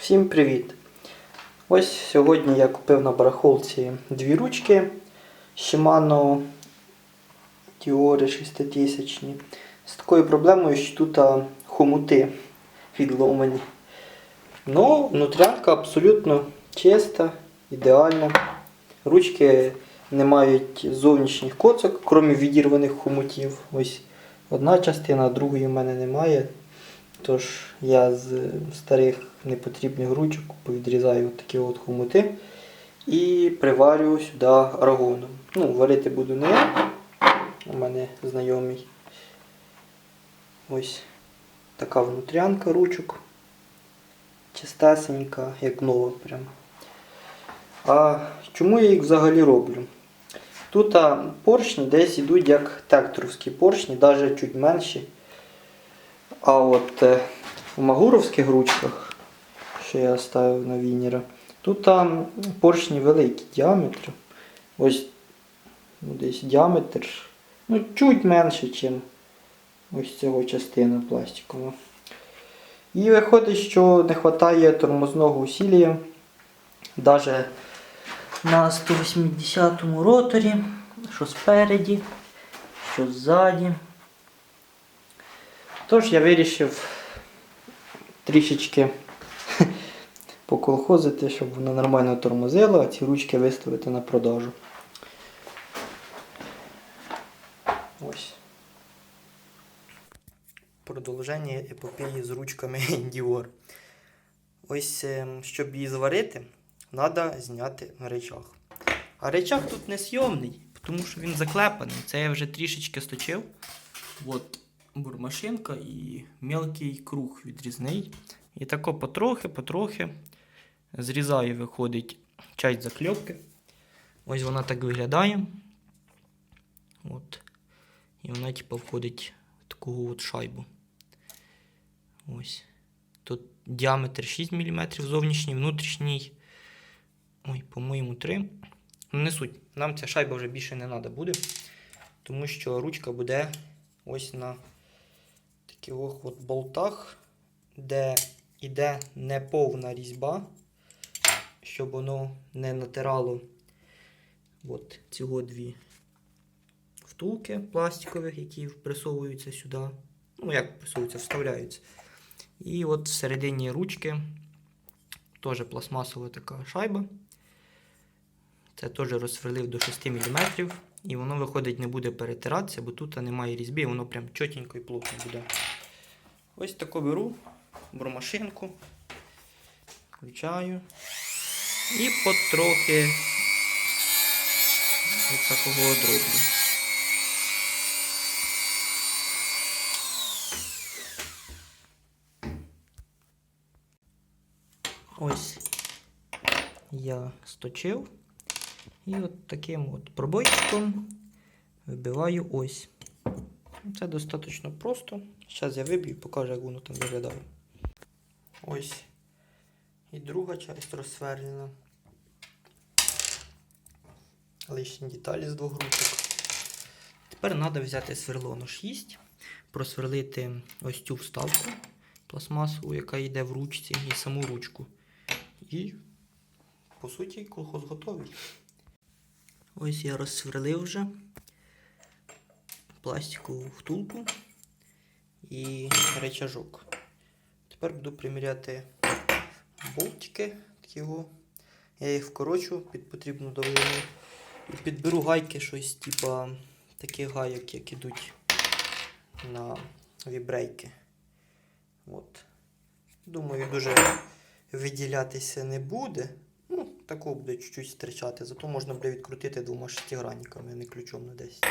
Всім привіт! Ось сьогодні я купив на барахолці дві ручки Shimano Diore 6000. З такою проблемою, що тут хомути відломані. Ну, внутрянка абсолютно чиста, ідеальна. Ручки не мають зовнішніх коцок, крім відірваних хомутів. Ось одна частина, другої в мене немає. Тож я з старих непотрібних ручок повідрізаю такі от хомути і приварю сюди аргоном. Ну, варити буду не я, у мене знайомий. Ось така внутрянка ручок. Чистесенька, як нова прямо. А чому я їх взагалі роблю? Тут а, поршні десь йдуть як текторовські поршні, навіть чуть менші. А от е, в магуровських ручках, що я ставив на вінера, тут там поршні великі діаметр. Ось ну, десь діаметр. Ну, чуть менше, ніж ось цього частина пластикова. І виходить, що не вистачає тормозного усілля. Навіть на 180 му роторі, що спереді, що ззаді. Тож я вирішив трішечки поколхозити, щоб воно нормально тормозило, а ці ручки виставити на продажу. Ось. Продовження епопеї з ручками Dior. Ось, ем, щоб її зварити, треба зняти речах. А речах тут не сйомний, тому що він заклепаний. Це я вже трішечки сточив. От бурмашинка і мелкий круг відрізний. І тако потрохи, потрохи зрізаю, виходить часть закльопки. Ось вона так виглядає. От. І вона, типу, входить в таку от шайбу. Ось. Тут діаметр 6 мм, зовнішній, внутрішній. Ой, по-моєму, 3. Ну, не суть. Нам ця шайба вже більше не треба буде, тому що ручка буде ось на таких от болтах, де йде неповна різьба, щоб воно не натирало от цього дві втулки пластикових, які присовуються сюди. Ну, як присовуються, вставляються. І от всередині ручки теж пластмасова така шайба. Це теж розсверлив до 6 мм. І воно виходить, не буде перетиратися, бо тут немає різьби, воно прям чотенько і плотно буде. Ось таку беру бормашинку, включаю і потрохи ось такого дроблю. Ось я сточив. І от таким от пробойчиком вибиваю ось. Це достатньо просто. Зараз я виб'ю і покажу, як воно там виглядає. Ось. І друга частина розсверлена. Лишні деталі з двох ручок. Тепер треба взяти сверло на 6, просверлити ось цю вставку пластмасову, яка йде в ручці, і саму ручку. І, по суті, колхоз готовий. Ось я розсверлив вже пластикову втулку і речажок. Тепер буду приміряти болтики. Його. Я їх вкорочу під потрібну довжину. І підберу гайки щось, типа таких гайок, як ідуть на вібрейки. От. Думаю, дуже виділятися не буде. Такого буде чуть-чуть стричати, зато можна буде відкрутити двома шестигранниками, а не ключом на 10.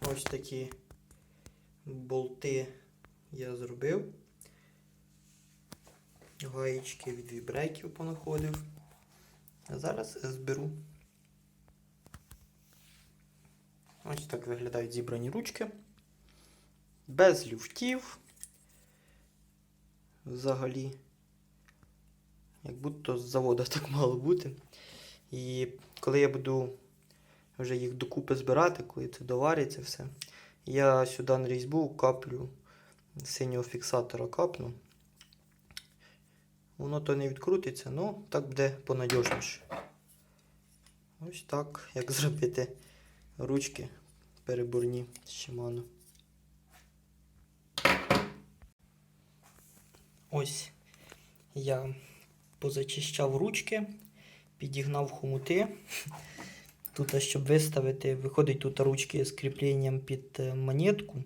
Ось такі болти я зробив. Гаєчки від вібрейків понаходив. А зараз зберу. Ось так виглядають зібрані ручки. Без люфтів. Взагалі. Як будто з заводу так мало бути. І коли я буду вже їх докупи збирати, коли це довариться все, я сюди на різьбу каплю синього фіксатора капну. Воно то не відкрутиться, але так буде понадіжніше. Ось так, як зробити ручки переборні з Shimano. Ось я позачищав ручки, підігнав хомути. Тут, щоб виставити, виходить тут ручки з кріпленням під е, монетку.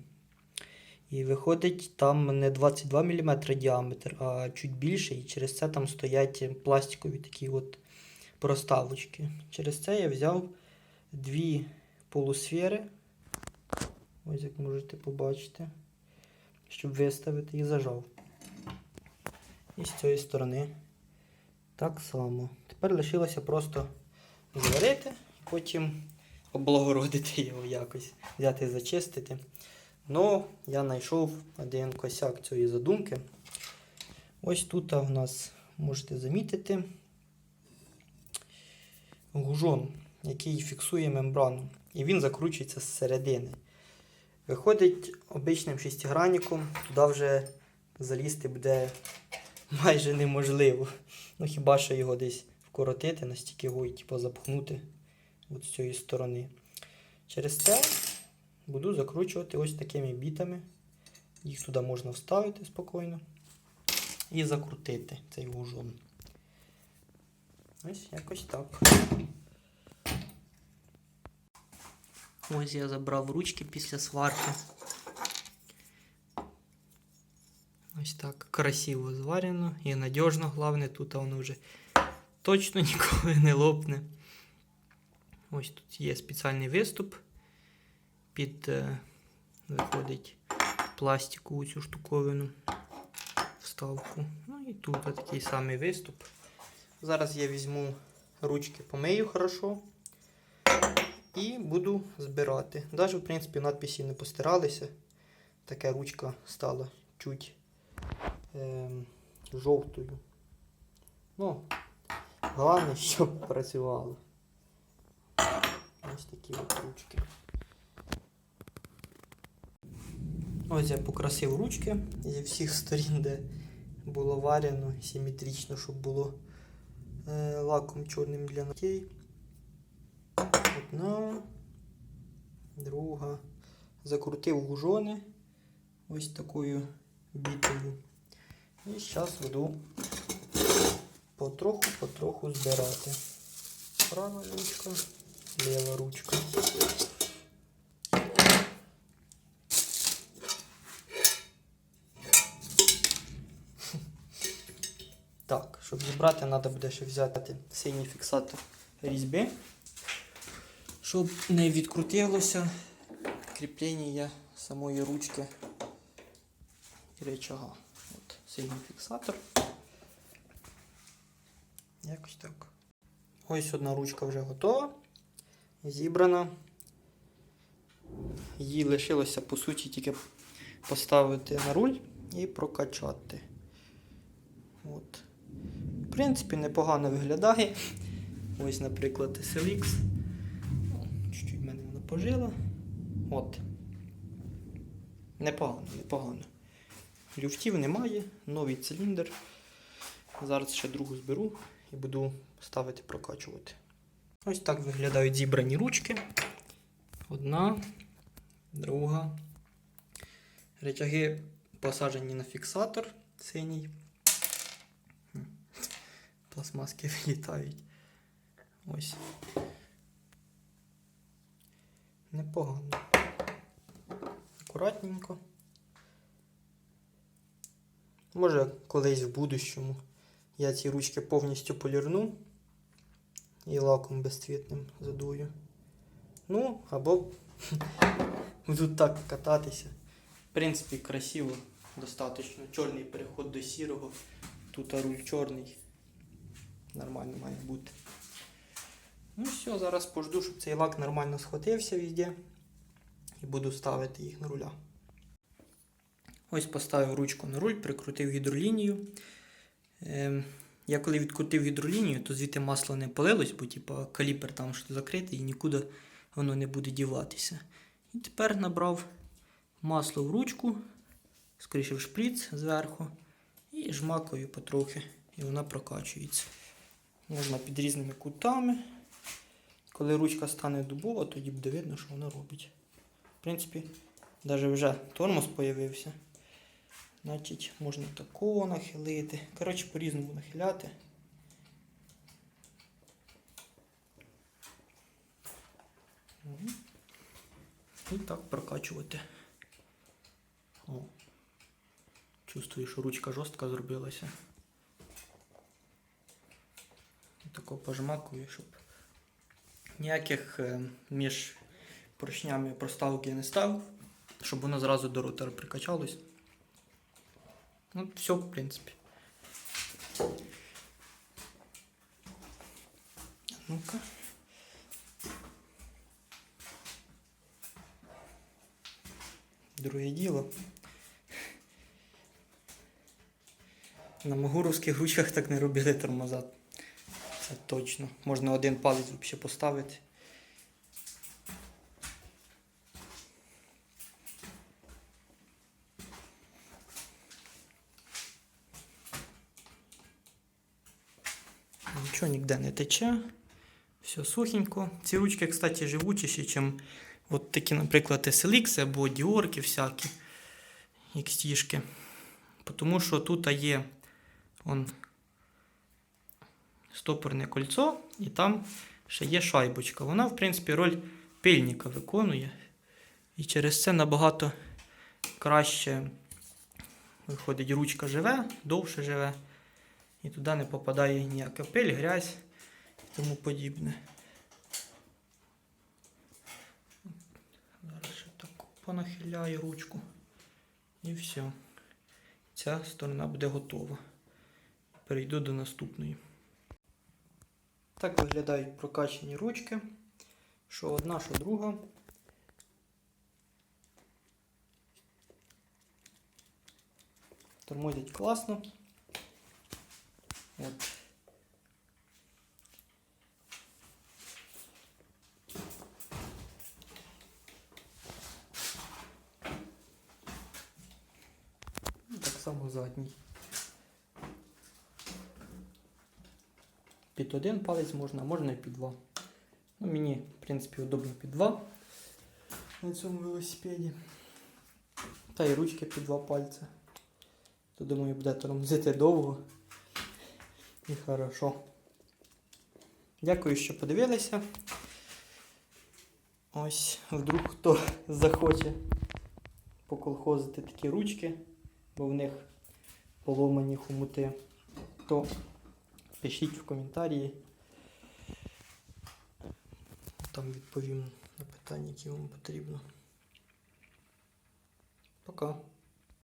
І виходить там не 22 мм діаметр, а чуть більше. І через це там стоять пластикові такі от проставочки. Через це я взяв дві полусфери. Ось як можете побачити, щоб виставити і зажав. І з цієї сторони так само. Тепер лишилося просто зварити, потім облагородити його якось, взяти і зачистити. Ну, я знайшов один косяк цієї задумки. Ось тут у нас можете замітити гужон, який фіксує мембрану. І він закручується з середини. Виходить обичним шестигранником, туди вже залізти буде майже неможливо. Ну хіба що його десь вкоротити, настільки його і типу, запхнути от з цієї сторони. Через це буду закручувати ось такими бітами. Їх туди можна вставити спокійно і закрутити цей гужон. Ось якось так. Ось я забрав ручки після сварки. Ось так красиво зварено і надіжно, головне, тут воно вже точно ніколи не лопне. Ось тут є спеціальний виступ під е, виходить пластикову цю штуковину вставку. Ну і тут такий самий виступ. Зараз я візьму ручки, помию хорошо і буду збирати. Навіть, в принципі, надписі не постиралися. Така ручка стала чуть е, жовтою. Ну, головне, щоб працювало. Ось такі от ручки. Ось я покрасив ручки зі всіх сторін, де було варено симетрично, щоб було е, лаком чорним для ногтей. Одна, друга. Закрутив гужони ось такою бітою. І зараз буду потроху-потроху збирати. Права ручка, ліва ручка. Так, щоб зібрати, треба буде ще взяти синій фіксатор різьби, щоб не відкрутилося кріплення самої ручки речага. От, фіксатор. Якось так. Ось одна ручка вже готова, зібрана. Її лишилося, по суті, тільки поставити на руль і прокачати. От. В принципі, непогано виглядає. Ось, наприклад, SLX. Чуть-чуть мене вона пожила. От. Непогано, непогано. Люфтів немає, новий циліндр. Зараз ще другу зберу і буду ставити прокачувати. Ось так виглядають зібрані ручки. Одна, друга. Речаги посаджені на фіксатор синій. Пластмаски вилітають. Ось. Непогано. Акуратненько. Може, колись в будущому я ці ручки повністю полірну і лаком безцвітним задую. Ну, або буду так кататися. В принципі, красиво, достатньо. Чорний переход до сірого. Тут руль чорний. Нормально має бути. Ну все, зараз пожду, щоб цей лак нормально схватився везде. І буду ставити їх на руля. Ось поставив ручку на руль, прикрутив гідролінію. Ем, я коли відкрутив гідролінію, то звідти масло не полилось, бо типу, каліпер там що закритий і нікуди воно не буде діватися. І тепер набрав масло в ручку, скоріше в шприц зверху, і жмакаю потрохи і вона прокачується. Можна під різними кутами. Коли ручка стане дубова, тоді буде видно, що вона робить. В принципі, навіть вже тормоз з'явився. Значить, можна такого нахилити. Коротше, по-різному нахиляти. І так прокачувати. О. Чувствую, що ручка жорстка зробилася. Тако пожмакую, щоб ніяких е, між поршнями проставок я не ставив, щоб воно зразу до ротора прикачалось. Ну, все, в принципі. Ну-ка. Друге діло. На магуровських ручках так не робили тормоза. Це точно. Можна один палець взагалі поставити. Нічого ніде не тече. Все сухенько. Ці ручки, кстати, живучіші, ніж от такі, наприклад, SLX або Діорки всякі, XT-шки. Тому що тут є он, стопорне кольцо, і там ще є шайбочка. Вона, в принципі, роль пильника виконує. І через це набагато краще виходить, ручка живе, довше живе. І туди не попадає ніяка пиль, грязь і тому подібне. Зараз ще так понахиляю ручку. І все. Ця сторона буде готова. Перейду до наступної. Так виглядають прокачані ручки. Що одна, що друга. Тормозять класно. От. Так само задній. Під один палець можна, а можна і під два. Ну, мені, в принципі, удобно під два на цьому велосипеді. Та й ручки під два пальця. То думаю, буде тормозити довго. І хорошо. Дякую, що подивилися. Ось, вдруг хто захоче поколхозити такі ручки, бо в них поломані хомути, то пишіть в коментарі. Там відповім на питання, які вам потрібно. Пока.